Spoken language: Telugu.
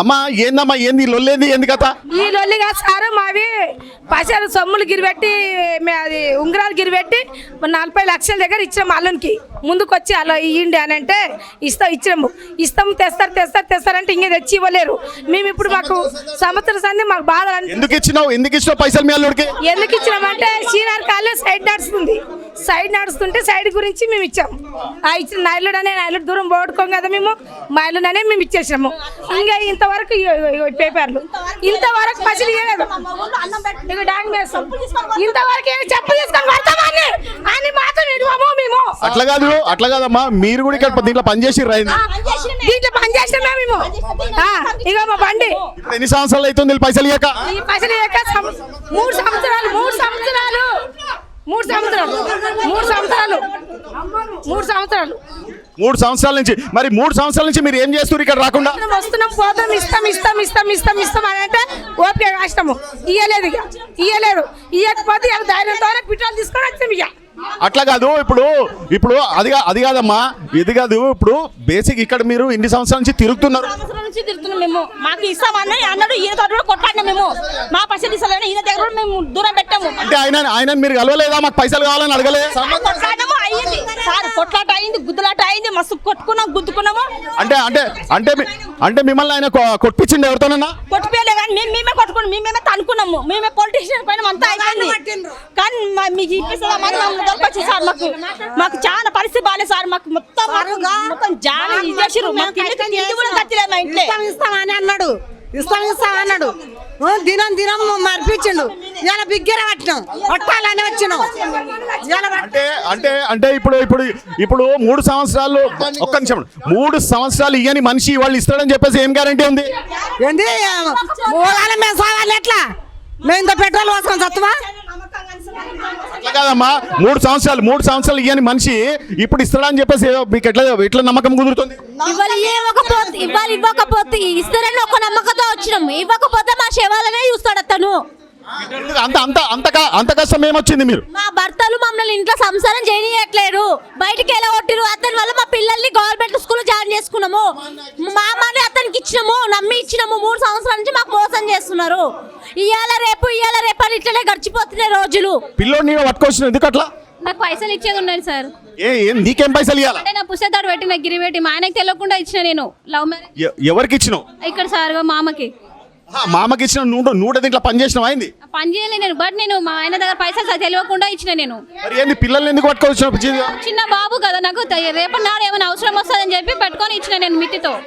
అమ్మా ఏందమ్మా ఏంది లొల్లేంది? ఏంది కథ? ఈ లొల్లిగా సారు మావి పైసలు సొమ్ములు గిరిపెట్టి అది ఉంగరాలు గిరిపెట్టి నలభై లక్షల దగ్గర ఇచ్చాము అల్లునికి. ముందుకు వచ్చి అలా ఇయ్యండి అని అంటే ఇస్తాం ఇచ్చినాము. ఇస్తాం తెస్తారు తెస్తారు తెస్తారంటే ఇంకే తెచ్చి ఇవ్వలేరు. మేము ఇప్పుడు మాకు సంవత్సరం సంది మాకు బాధ ఎందుకు ఇచ్చినావు? ఎందుకు ఇచ్చినావు పైసలు మీ అల్లుడికి? ఎందుకు ఇచ్చినామంటే సీనియర్ కాలేజ్ సైడ్ నడుస్తుంది. సైడ్ నడుస్తుంటే సైడ్ గురించి మేము ఇచ్చాము ఆ ఇచ్చిన నైలుడు అనే నైలుడు దూరం పోగొట్టుకోం కదా మేము మైలుడు అనే మేము ఇచ్చేసినాము ఇంకా ఇంతవరకు పేపర్లు. ఇంతవరకు పసిలు ఇవ్వలేదు ఇంతవరకు చెప్పు తీసుకొని పడతామని అని మాత్రం ఇవ్వము మేము. అట్లా కాదు అట్లా కాదమ్మా. మీరు కూడా ఇక్కడ దీంట్లో పనిచేసి రైంది దీంట్లో పని చేసినామే మేము ఇగో మా బండి. ఎన్ని సంవత్సరాలు అవుతుంది పైసలు ఈ పైసలు ఇవ్వక సం- మూడు సంవత్సరాలు మూడు సంవత్సరాలు మూడు సంవత్సరాలు. మూడు సంవత్సరాలు. మూడు సంవత్సరాలు. మూడు సంవత్సరాల నుంచి. మరి మూడు సంవత్సరాల నుంచి మీరు ఏం చేస్తారు ఇక్కడ రాకుండా? వస్తున్నాం పోతాం ఇస్తాం ఇస్తాం ఇస్తాం ఇస్తాం ఇస్తాం అని అంటే ఓపిక కష్టము. ఇయ్యలేదు ఇక. ఇయ్యలేదు. ఇయ్యకపోతే ధైర్యంతో పెట్రోల్ తీసుకొని వచ్చాం ఇక. అట్లా కాదు ఇప్పుడు ఇప్పుడు అది అది కాదమ్మా ఇది కాదు ఇప్పుడు బేసిక్ ఇక్కడ మీరు ఇన్ని సంవత్సరాల నుంచి తిరుగుతున్నారు. సంవత్సరాల నుంచి తిరుగుతున్నాం మేము. మాకు ఇస్తామని అన్నాడు ఈయన తోట కూడా కొట్లాడినాం మేము. మా పైసలు ఇస్తలేని ఈయన దగ్గర కూడా మేము దూరం పెట్టాము. అంటే ఆయన ఆయన మీరు కలవలేదా? మాకు పైసలు కావాలని అడగలే. కొట్లాడము అయ్యింది సార్ కొట్లాట అయింది గుద్దులాట అయింది మస్తు కొట్టుకున్నాం గుద్దుకున్నాము. అంటే అంటే అంటే మీ- అంటే మిమ్మల్ని ఆయన కొ- కొట్టించిండు ఎవరితోనన్నా? కొట్టిపోయలే కానీ మేము మేమే కొట్టుకున్నాం మేము మేమే తనుకున్నాము మేమే పొలిటీషియన్ పైన అంతా అయిపోయింది. కానీ మా- మీకు ఇప్పిస్తుందా మరి మమ్మల్ని దొరకొచ్చు సార్ మాకు మాకు చాలా పరిస్థితి బాగాలేదు సార్ మాకు మొత్తం మొత్తం జాలి ఇచ్చేసారు మాకు తిండి తిండి కూడా గతిలేదు మా ఇంట్లో. ఇస్తాం ఇస్తాం అని అన్నాడు. ఇస్తాం ఇస్తాం అన్నాడు. దినం దినం మరిపించిండు. ఇలా బిగ్గర పట్టినాం. పట్టాలని వచ్చినాం. అంటే అంటే అంటే ఇప్పుడు ఇప్పుడు ఇప్పుడు మూడు సంవత్సరాలు ఒక్క నిమిషం. మూడు సంవత్సరాలు ఇయ్యని మనిషి వాళ్ళు ఇస్తాడని చెప్పేసి ఏం గ్యారంటీ ఉంది? ఏంది? మూలాల మేము సావాలి ఎట్లా? మేము ఇంత పెట్రోల్ చత్తవా అట్లా కాదమ్మా. మూడు సంవత్సరాలు మూడు సంవత్సరాలు ఇయ్యని మనిషి ఇప్పుడు ఇస్తాడని చెప్పేసి ఏదో మీకు ఎట్లా ఎట్లా నమ్మకం కుదురుతుంది? ఇవాళ ఇవ్వకపోతే ఇవాళ ఇవ్వకపోతే ఇస్తారని ఒక నమ్మకంతో వచ్చినాం ఇవ్వకపోతే మా శవాలనే చూస్తాడు అతను. అంత అంత అంత క- అంత కష్టం ఏమొచ్చింది మీరు? మా భర్తలు మమ్మల్ని ఇంట్లో సంసారం చేయనీయట్లేరు. బయటికి ఎలా కొట్టిరు అతని వల్ల మా పిల్లల్ని గవర్నమెంట్ స్కూల్ జాయిన్ చేసుకున్నాము. మా అమ్మని అతనికి ఇచ్చినాము నమ్మి ఇచ్చినాము. మూడు సంవత్సరాల నుంచి మాకు మోసం చేస్తున్నారు. ఇవాళ రేపు ఇవాళ రేపు అని ఇట్లనే గడిచిపోతున్నాయి రోజులు. పిల్లోని నేను పట్టుకొచ్చిన ఎందుకు అట్లా నాకు పైసలు ఇచ్చేది ఉండండి సార్. ఏ ఏం నీకేం పైసలు ఇవ్వాలా అంటే నా పుస్తకాలు పెట్టి నాకు గిరి పెట్టి మా ఆయనకి తెలియకుండా ఇచ్చిన నేను. లవ్ మ్యారేజ్ ఎ- ఎవరికి ఇచ్చినావు ఇక్కడ సార్ మామకి. ఆ, మామకి ఇచ్చిన నూట నూట దీంట్లో పని చేసినావు అయింది పని చేయలే నేను బట్ నేను మా ఆయన దగ్గర పైసలు సార్ తెలియకుండా ఇచ్చిన నేను. మరి ఏంది పిల్లల్ని ఎందుకు పట్టుకొచ్చినావు చిన్న బాబు కదా నాకు రేపటి నాడు ఏమైనా అవసరం వస్తుందని చెప్పి పెట్టుకొని ఇచ్చిన నేను మిత్తితో.